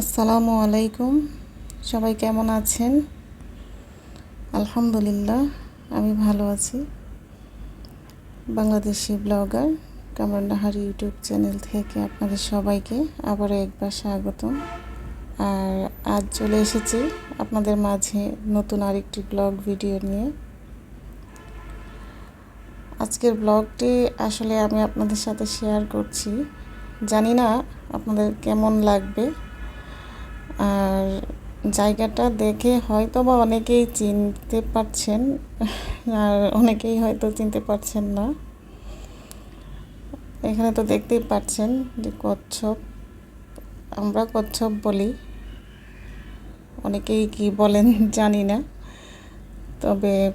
আসসালামু আলাইকুম। সবাই কেমন আছেন? আলহামদুলিল্লাহ, আমি ভালো আছি। Bangladeshi blogger Kamran YouTube channel থেকে আপনাদের সবাইকে আবারও একবার স্বাগতম। আর আজ চলে এসেছি আপনাদের মাঝে নতুন আরেকটি ব্লগ ভিডিও নিয়ে। আজকের ব্লগটি আসলে আমি আপনাদের সাথে শেয়ার করছি। জানি না আপনাদের কেমন লাগবে। আর জায়গাটা দেখে হয়তো বা অনেকেই চিনতে পারছেন, আর অনেকেই হয়তো চিনতে পারছেন না। এখানে তো দেখতেই পাচ্ছেন যে কচ্ছপ, আমরা কচ্ছপ বলি। অনেকেই কি বলেন জানি না। তবে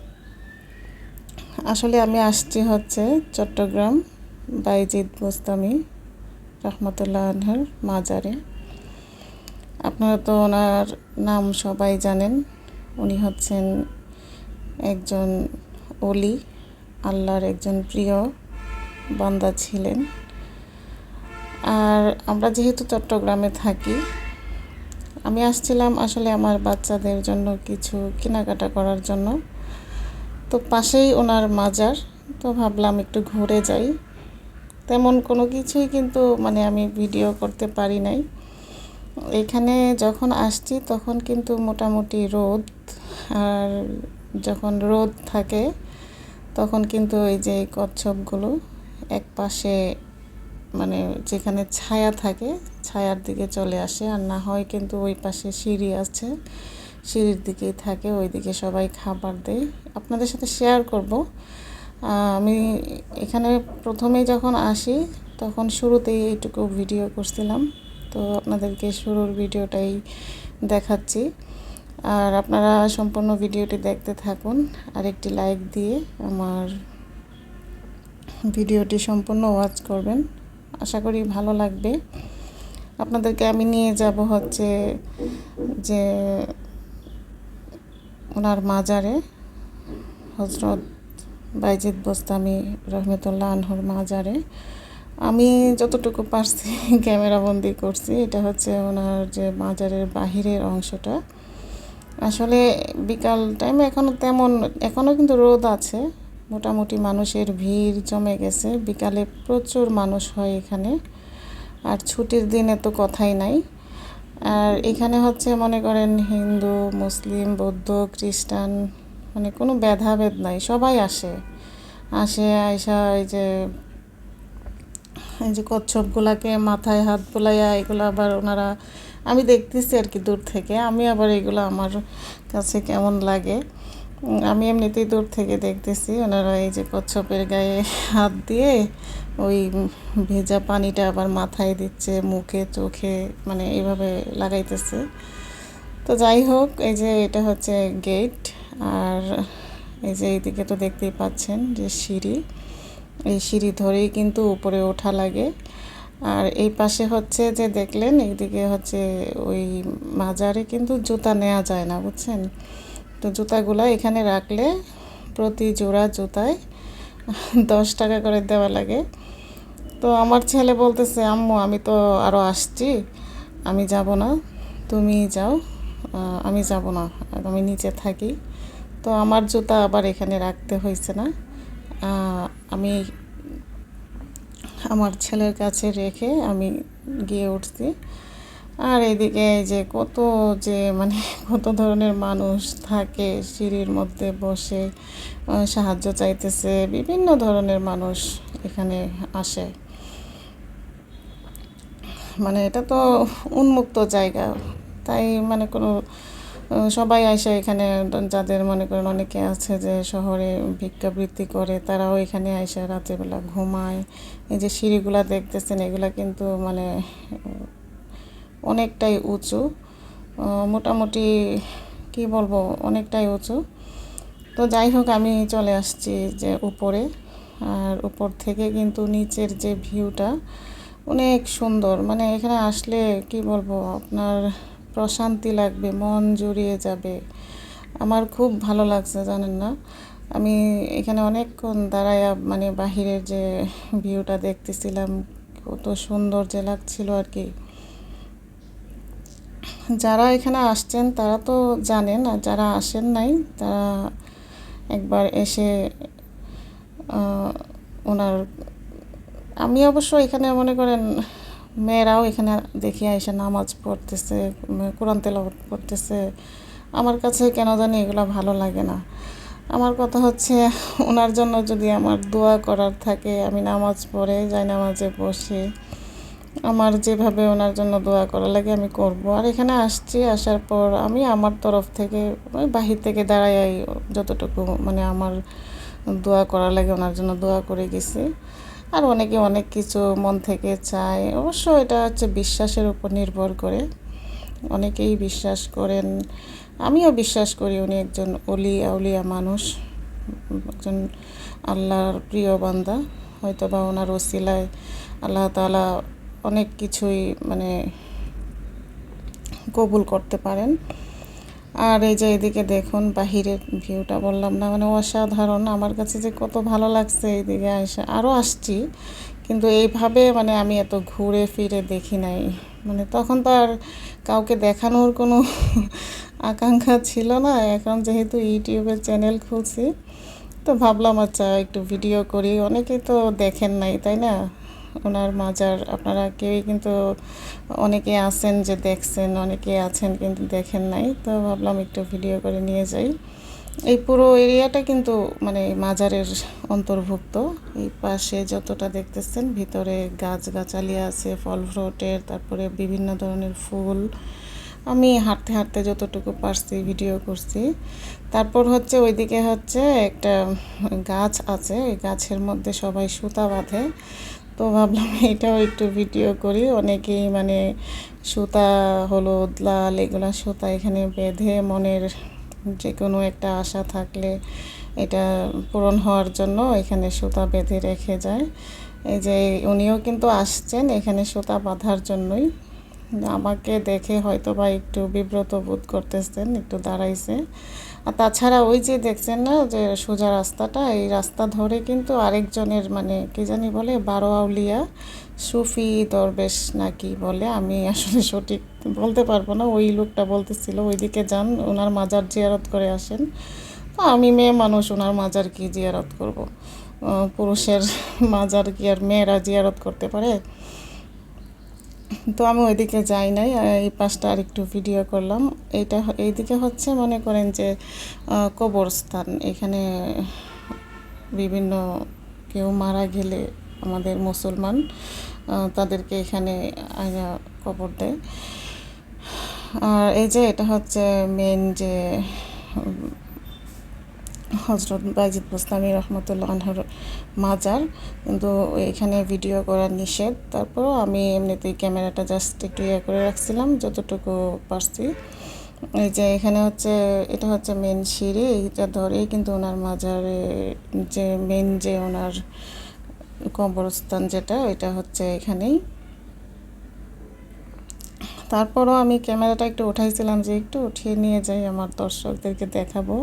আসলে আমি আসছি হচ্ছে চট্টগ্রাম, বাইজিদ বোস্তামি রহমতুল্লাহ আনহার মাজারে। আপনারা তো ওনার নাম সবাই জানেন। উনি হচ্ছেন একজন অলি আল্লাহর একজন প্রিয় বান্দা ছিলেন। আর আমরা যেহেতু চট্টগ্রামে থাকি, আমি আসছিলাম আসলে আমার বাচ্চাদের জন্য কিছু কেনাকাটা করার জন্য। তো পাশেই ওনার মাজার, তো ভাবলাম একটু ঘুরে যাই। তেমন কোনো কিছুই কিন্তু মানে আমি ভিডিও করতে পারি নাই। এখানে যখন আসছি তখন কিন্তু মোটামুটি রোদ, আর যখন রোদ থাকে তখন কিন্তু এই যে কচ্ছপগুলো এক পাশে মানে যেখানে ছায়া থাকে, ছায়ার দিকে চলে আসে। আর না হয় কিন্তু ওই পাশে সিঁড়ি আছে, সিঁড়ির দিকেই থাকে ওই দিকে সবাই খাবার দেয়। আপনাদের সাথে শেয়ার করব। আমি এখানে প্রথমে যখন আসি তখন শুরুতেই এইটুকু ভিডিও করছিলাম। তো আপনাদেরকে শুরুর ভিডিওটাই দেখাচ্ছি। আর আপনারা সম্পূর্ণ ভিডিওটি দেখতে থাকুন আর একটি লাইক দিয়ে আমার ভিডিওটি সম্পূর্ণ ওয়াচ করবেন। আশা করি ভালো লাগবে। আপনাদেরকে আমি নিয়ে যাব হচ্ছে যে ওনার মাজারে, হজরত বাইজিদ বোস্তামি রহমতুল্লাহ আনহর মাজারে। আমি যতটুকু পারছি ক্যামেরা বন্দি করছি, এটা হচ্ছে ওনার যে বাজারের বাহিরের অংশটা। আসলে বিকাল টাইমে এখনও তেমন এখনও কিন্তু রোদ আছে, মোটামুটি মানুষের ভিড় জমে গেছে, বিকালে প্রচুর মানুষ হয় এখানে, আর ছুটির দিনে তো কথাই নাই। আর এখানে হচ্ছে মনে করেন হিন্দু, মুসলিম, বৌদ্ধ, খ্রিস্টান মানে কোনো ভেদাভেদ নাই, সবাই আসে। আসে আইসা এই যে এই যে কচ্ছপগুলাকে মাথায় হাত বোলাইয়া এগুলো আবার ওনারা, আমি দেখতেছি আর কি দূর থেকে। আমি আবার এগুলো আমার কাছে কেমন লাগে? আমি এমনিতেই দূর থেকে দেখতেছি ওনারা এই যে কচ্ছপের গায়ে হাত দিয়ে ওই ভেজা পানিটা আবার মাথায় দিচ্ছে, মুখে, চোখে মানে এইভাবে লাগাইতেছে। তো যাই হোক, এই যে এটা হচ্ছে গেট আর এই যে এইদিকে তো দেখতেই পাচ্ছেন যে সিঁড়ি। এই সিঁড়ি ধরেই কিন্তু উপরে ওঠা লাগে। আর এই পাশে হচ্ছে যে দেখলেন, এইদিকে হচ্ছে ওই মাজারে কিন্তু জুতা নেওয়া যায় না, বুঝছেন? তো জুতাগুলো এখানে রাখলে প্রতি জোড়া জুতায় দশ টাকা করে দেওয়া লাগে। তো আমার ছেলে বলতেছে, আম্মু, আমি তো আরও আসছি, আমি যাব না, তুমি যাও আমি যাব না, আমি নিচে থাকি। তো আমার জুতা আবার এখানে রাখতে হয়েছে না। আমি আমার ছেলের কাছে রেখে আমি গিয়ে উঠছি। আর এদিকে যে কত যে মানে কত ধরনের মানুষ থাকে, সিঁড়ির মধ্যে বসে সাহায্য চাইতেছে, বিভিন্ন ধরনের মানুষ এখানে আসে। মানে এটা তো উন্মুক্ত জায়গা, তাই মানে কোনো সবাই আসে এখানে, যাদের মনে করেন অনেকে আছে যে শহরে ভিক্ষাবৃত্তি করে, তারাও এখানে আসে, রাত্রেবেলা ঘুমায়। এই যে সিঁড়িগুলা দেখতেছেন, এগুলা কিন্তু মানে অনেকটাই উঁচু। মোটামুটি কি বলব, অনেকটাই উঁচু। তো যাই হোক, আমি চলে আসছি যে উপরে। আর উপর থেকে কিন্তু নিচের যে ভিউটা অনেক সুন্দর। মানে এখানে আসলে কি বলব, আপনার প্রশান্তি লাগবে, মন জুড়িয়ে যাবে। আমার খুব ভালো লাগছে, জানেন না? আমি এখানে অনেকক্ষণ দাঁড়ায় মানে বাহিরের যে ভিউটা দেখতেছিলাম, কত সুন্দর যে লাগছিল আর কি। যারা এখানে আসছেন, তারা তো জানেন, আর যারা আসেন নাই, তারা একবার এসে ওনার, আমি অবশ্য এখানে মনে করেন মেয়েরাও এখানে দেখি এসে নামাজ পড়তেছে কোরআন তেলাওয়াত পড়তেছে আমার কাছে কেন জানি এগুলো ভালো লাগে না। আমার কথা হচ্ছে ওনার জন্য যদি আমার দোয়া করার থাকে, আমি নামাজ পড়ে যাই নামাজে বসে, আমার যেভাবে ওনার জন্য দোয়া করা লাগে আমি করব। আর এখানে আসছি, আসার পর আমি আমার তরফ থেকে, ওই বাহির থেকে দাঁড়াই যতটুকু মানে আমার দোয়া করা লাগে, ওনার জন্য দোয়া করে গেছি। আর অনেকে অনেক কিছু মন থেকে চায়। অবশ্য এটা হচ্ছে বিশ্বাসের উপর নির্ভর করে। অনেকেই বিশ্বাস করেন, আমিও বিশ্বাস করি উনি একজন অলি, আউলিয়া মানুষ, একজন আল্লাহর প্রিয় বান্দা। হয়তো বা ওনার ওসিলায় আল্লাহ তাআলা অনেক কিছুই মানে কবুল করতে পারেন। আর এই যে এদিকে দেখুন, বাহিরের ভিউটা বললাম না মানে অসাধারণ। আমার কাছে যে কত ভালো লাগছে এইদিকে আসে আরও আসছি, কিন্তু এইভাবে মানে আমি এত ঘুরে ফিরে দেখি নাই। মানে তখন তো আর কাউকে দেখানোর কোনো আকাঙ্ক্ষা ছিল না। এখন যেহেতু ইউটিউবের চ্যানেল খুলছি, তো ভাবলাম আচ্ছা একটু ভিডিও করি। অনেকেই তো দেখেন নাই, তাই না? ওনার মাজার। আপনারা কেউই কিন্তু অনেকে আছেন যে দেখছেন, অনেকে আছেন কিন্তু দেখেন নাই। তো ভাবলাম একটু ভিডিও করে নিয়ে যাই। এই পুরো এরিয়াটা কিন্তু মানে মাজারের অন্তর্ভুক্ত। এই পাশে যতটা দেখতেছেন, ভিতরে গাছগাছালি আছে, ফল ফ্রুটের, তারপরে বিভিন্ন ধরনের ফুল। আমি হাঁটতে হাঁটতে যতটুকু পারছি ভিডিও করছি। তারপর হচ্ছে ওইদিকে হচ্ছে একটা গাছ আছে। ওই গাছের মধ্যে সবাই সুতা বাঁধে। তো ভাবলাম এটাও একটু ভিডিও করি। অনেকেই মানে সুতা হলুদ লাল, এগুলো সুতা এখানে বেঁধে মনের যে কোনো একটা আশা থাকলে এটা পূরণ হওয়ার জন্য এখানে সুতা বেঁধে রেখে যায়। এই যে উনিও কিন্তু আসছেন এখানে সুতা বাঁধার জন্যই। আমাকে দেখে হয়তো বা একটু বিব্রত বোধ করতেছেন, একটু দাঁড়াইছে। আর তাছাড়া ওই যে দেখছেন না যে সোজা রাস্তাটা, এই রাস্তা ধরে কিন্তু আরেকজনের মানে কি জানি বলে বারো আউলিয়া সুফি দরবেশ নাকি বলে, আমি আসলে সঠিক বলতে পারব না, ওই লোকটা বলতেছিল, ওইদিকে যান, ওনার মাজার জিয়ারত করে আসেন। তো আমি মেয়ে মানুষ, ওনার মাজার কি জিয়ারত করব? পুরুষের মাজার কি আর মেয়েরা জিয়ারত করতে পারে? তো আমি ওইদিকে যাই নাই এই পাশটা আর একটু ভিডিও করলাম। এইটা এইদিকে হচ্ছে মনে করেন যে কবরস্থান। এখানে বিভিন্ন কেউ মারা গেলে আমাদের মুসলমান তাদেরকে এখানে কবর দেয়। আর এই যে এটা হচ্ছে মেন যে হজরত বাইজিদ বুস্তামি রহমতুল্লাহ আনহর মাজার। কিন্তু এখানে ভিডিও করা নিষেধ। তারপরও আমি এমনিতেই ক্যামেরাটা জাস্ট একটু ইয়ে করে রাখছিলাম, যতটুকু পারছি। এই যে এখানে হচ্ছে, এটা হচ্ছে মেন সিঁড়ি, এইটা ধরেই কিন্তু ওনার মাজারে যে মেন যে ওনার কবরস্থান যেটা ওইটা হচ্ছে এখানেই। তারপরও আমি ক্যামেরাটা একটু উঠাইছিলাম যে একটু উঠিয়ে নিয়ে যাই আমার দর্শকদেরকে দেখাবো।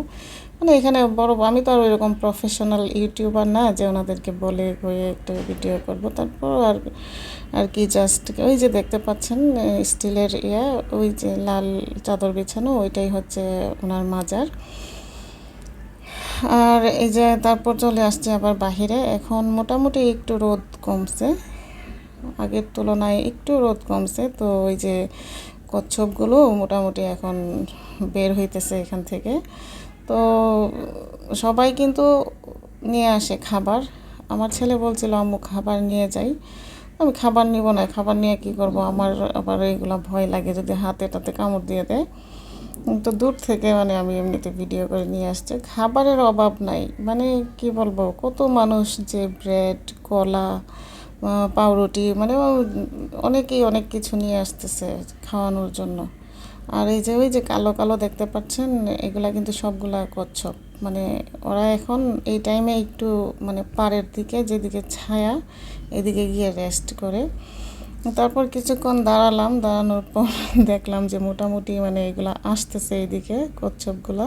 মানে এখানে বড় আমি তো আর ওইরকম প্রফেশনাল ইউটিউবার না যে ওনাদেরকে বলে কয়ে একটু ভিডিও করব। তারপর আর আর কি জাস্ট ওই যে দেখতে পাচ্ছেন স্টিলের ইয়া, ওই যে লাল চাদর বিছানো, ওইটাই হচ্ছে ওনার মাজার। আর এই যে তারপর চলে আসছে আবার বাহিরে। এখন মোটামুটি একটু রোদ কমছে। আগের তুলনায় একটু রোদ কমছে, তো ওই যে কচ্ছপগুলো মোটামুটি এখন বের হইতেছে এখান থেকে। তো সবাই কিন্তু নিয়ে আসে খাবার। আমার ছেলে বলছিল, আম্মু, খাবার নিয়ে যাই। আমি খাবার নিব না, খাবার নিয়ে কি করব? আমার আবার এইগুলো ভয় লাগে, যদি হাতে টাতে কামড় দিয়ে দেয়। তো দূর থেকে মানে আমি এমনিতে ভিডিও করে নিয়ে আসছি। খাবারের অভাব নাই মানে কি বলব, কত মানুষ যে ব্রেড, কলা পাউরুটি মানে অনেকেই অনেক কিছু নিয়ে আসতেছে খাওয়ানোর জন্য। আর এই যে, ওই যে কালো কালো দেখতে পাচ্ছেন, এগুলা কিন্তু সবগুলা কচ্ছপ। মানে ওরা এখন এই টাইমে একটু মানে পাড়ের দিকে, যেদিকে ছায়া, এদিকে গিয়ে রেস্ট করে। তারপর কিছুক্ষণ দাঁড়ালাম, দাঁড়ানোর পর দেখলাম যে মোটামুটি মানে এগুলা আসতেছে এইদিকে কচ্ছপগুলা।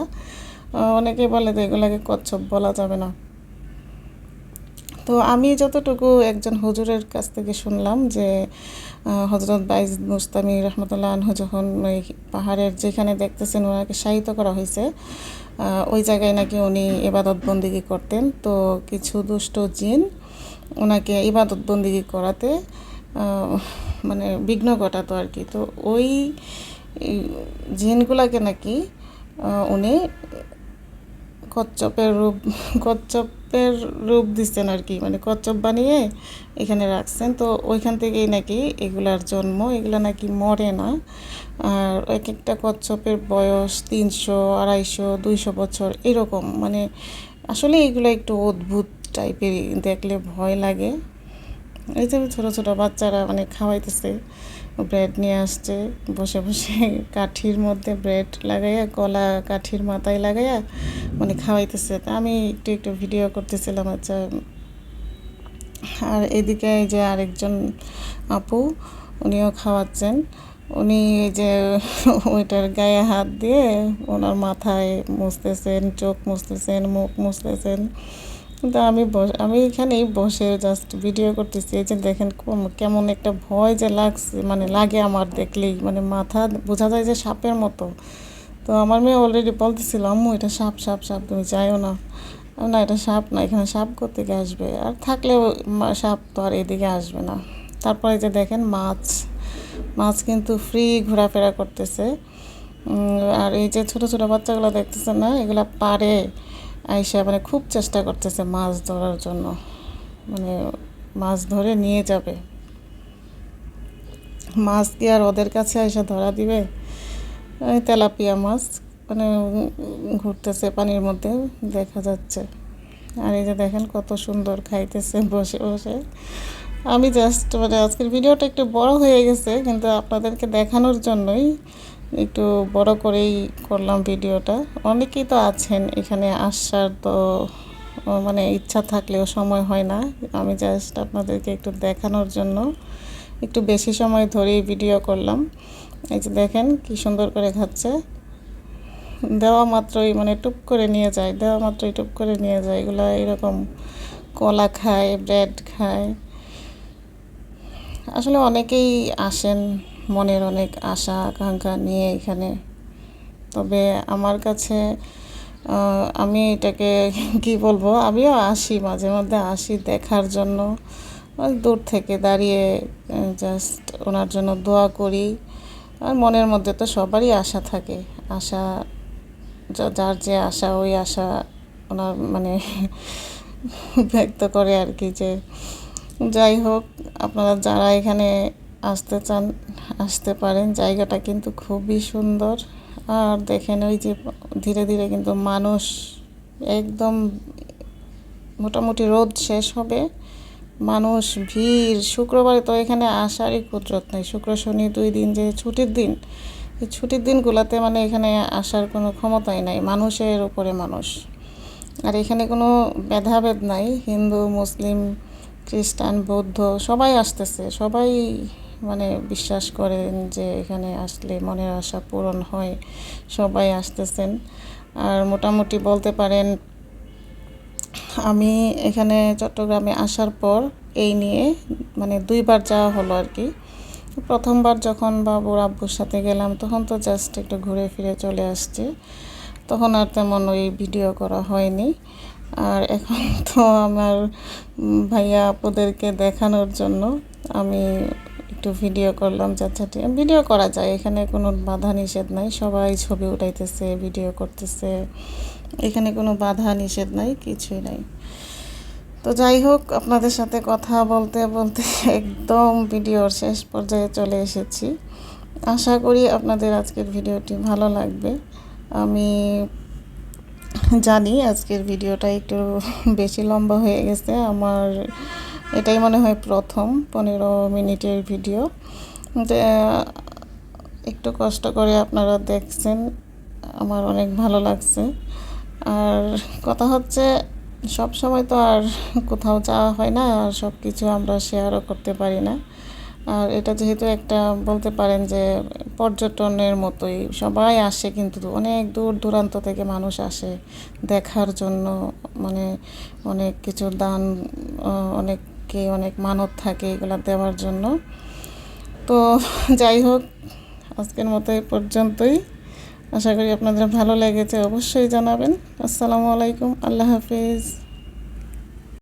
অনেকে বলে যে এগুলাকে কচ্ছপ বলা যাবে না। তো আমি যতটুকু একজন হুজুরের কাছ থেকে শুনলাম যে হজরত বাইজ মুস্তামি রহমতুল্লাহ আনহু যখন ওই পাহাড়ের যেখানে দেখতেছেন ওনাকে শায়িত করা হয়েছে ওই জায়গায় নাকি উনি ইবাদত বন্দিগি করতেন। তো কিছু দুষ্ট জিন ওনাকে ইবাদত বন্দিগি করাতে মানে বিঘ্ন ঘটাতো আর কি। তো ওই জিনগুলাকে নাকি উনি কচ্ছপের রূপ কচ্ছপের রূপ দিচ্ছেন আর কি। মানে কচ্ছপ বানিয়ে এখানে রাখছেন। তো ওইখান থেকেই নাকি এগুলার জন্ম, এগুলো নাকি মরে না। আর এক একটা কচ্ছপের বয়স তিনশো, আড়াইশো, দুইশো বছর, এরকম। মানে আসলে এগুলো একটু অদ্ভুত টাইপের দেখলে ভয় লাগে। এই যে ছোটো ছোটো বাচ্চারা মানে খাওয়াইতেছে। ব্রেড নিয়ে আসছে। বসে বসে কাঠির মধ্যে ব্রেড লাগাইয়া, কলা কাঠির মাথায় লাগাইয়া মানে খাওয়াইতেছে। তা আমি একটু একটু ভিডিও করতেছিলাম আচ্ছা। আর এদিকে এই যে আরেকজন আপু, উনিও খাওয়াচ্ছেন। উনি এই যে ওইটার গায়ে হাত দিয়ে ওনার মাথায় মুছতেছেন, চোখ মুছতেছেন, মুখ মুছতেছেন। কিন্তু আমি আমি এখানেই বসে জাস্ট ভিডিও করতেছি। এই যে দেখেন কেমন একটা ভয় যে লাগছে মানে লাগে আমার দেখলেই মানে মাথা বোঝা যায় যে সাপের মতো। তো আমার মেয়ে অলরেডি বলতেছিল, আম্মু, এটা সাপ সাপ সাপ, তুমি যাইও না। না, এটা সাপ না, এখানে সাপ কোথেকে আসবে? আর থাকলেও সাপ তো আর এদিকে আসবে না। তারপরে যে দেখেন মাছ মাছ কিন্তু ফ্রি ঘোরাফেরা করতেছে। আর এই যে ছোট ছোট বাচ্চাগুলো দেখতেছে না, এগুলা পারে। আইসা মানে খুব চেষ্টা করতেছে মাছ ধরার জন্য। মানে মাছ ধরে নিয়ে যাবে। মাছ কি আর ওদের কাছে এসে ধরা দিবে? তেলাপিয়া মাছ মানে ঘুরতেছে পানির মধ্যে, দেখা যাচ্ছে। আর এই যে দেখেন কত সুন্দর খাইতেছে বসে বসে। আমি জাস্ট মানে আজকের ভিডিওটা একটু বড় হয়ে গেছে, কিন্তু আপনাদেরকে দেখানোর জন্যই একটু বড় করেই করলাম ভিডিওটা। অনেকেই তো আছেন এখানে আসার তো মানে ইচ্ছা থাকলেও সময় হয় না। আমি জাস্ট আপনাদেরকে একটু দেখানোর জন্য একটু বেশি সময় ধরেই ভিডিও করলাম। এই যে দেখেন কি সুন্দর করে খাচ্ছে। দেওয়া মাত্রই মানে টুপ করে নিয়ে যায়, দেওয়া মাত্রই টুপ করে নিয়ে যায়। এগুলো এরকম কলা খায় ব্রেড খায়। আসলে অনেকেই আসেন মনের অনেক আশা, আকাঙ্ক্ষা নিয়ে এখানে। তবে আমার কাছে আমি এটাকে কি বলব? আমিও আসি, মাঝে মধ্যে আসি দেখার জন্য। দূর থেকে দাঁড়িয়ে জাস্ট ওনার জন্য দোয়া করি। আর মনের মধ্যে তো সবারই আশা থাকে। আশা যার যে আশা, ওই আশা ওনার মানে ব্যক্ত করে আর কি যে, যাই হোক, আপনারা যারা এখানে আসতে চান, আসতে পারেন। জায়গাটা কিন্তু খুবই সুন্দর। আর দেখেন ওই যে ধীরে ধীরে কিন্তু মানুষ একদম মোটামুটি রোদ শেষ হবে। মানুষ ভিড়। শুক্রবারে তো এখানে আসারই কুদরত নেই। শুক্র, শনি দুই দিন যে ছুটির দিন, এই ছুটির দিনগুলোতে মানে এখানে আসার কোনো ক্ষমতাই নাই। মানুষের উপরে মানুষ। আর এখানে কোনো ভেদাভেদ নাই। হিন্দু, মুসলিম, খ্রিস্টান, বৌদ্ধ সবাই আসতেছে। সবাই মানে বিশ্বাস করেন যে এখানে আসলে মনের আশা পূরণ হয়, সবাই আসতেছেন। আর মোটামুটি বলতে পারেন, আমি এখানে চট্টগ্রামে আসার পর এই নিয়ে মানে দুইবার যাওয়া হলো আর কি। প্রথমবার যখন বাবুর আব্বুর সাথে গেলাম, তখন তো জাস্ট একটু ঘুরে ফিরে চলে আসছে। তখন আর তেমন ওই ভিডিও করা হয়নি। আর এখন তো আমার ভাইয়া আপুদেরকে দেখানোর জন্য আমি একটু ভিডিও করলাম যাচ্ছাটি ভিডিও করা যায়, এখানে কোনো বাধা নিষেধ নাই, সবাই ছবি উঠাইতেছে ভিডিও করতেছে। এখানে কোনো বাধা নিষেধ নাই, কিছুই নাই। তো যাই হোক, আপনাদের সাথে কথা বলতে বলতে একদম ভিডিওর শেষ পর্যায়ে চলে এসেছি। আশা করি আপনাদের আজকের ভিডিওটি ভালো লাগবে। আমি জানি আজকের ভিডিওটা একটু বেশি লম্বা হয়ে গেছে, আমার এটাই মনে হয় প্রথম পনেরো মিনিটের ভিডিও। যে একটু কষ্ট করে আপনারা দেখছেন আমার অনেক ভালো লাগছে। আর কথা হচ্ছে সব সময় তো আর কোথাও যাওয়া হয় না আর সব কিছু আমরা শেয়ারও করতে পারি না। আর এটা যেহেতু একটা বলতে পারেন যে পর্যটনের মতোই সবাই আসে কিন্তু অনেক দূর দূরান্ত থেকে মানুষ আসে দেখার জন্য মানে অনেক কিছু দান আহ, অনেককে অনেক মানত থাকে এগুলো দেওয়ার জন্য। তো যাই হোক, আজকের মতো এই পর্যন্তই। আশা করি আপনাদের ভালো লেগেছে, অবশ্যই জানাবেন। আসসালামু আলাইকুম, আল্লাহ হাফিজ।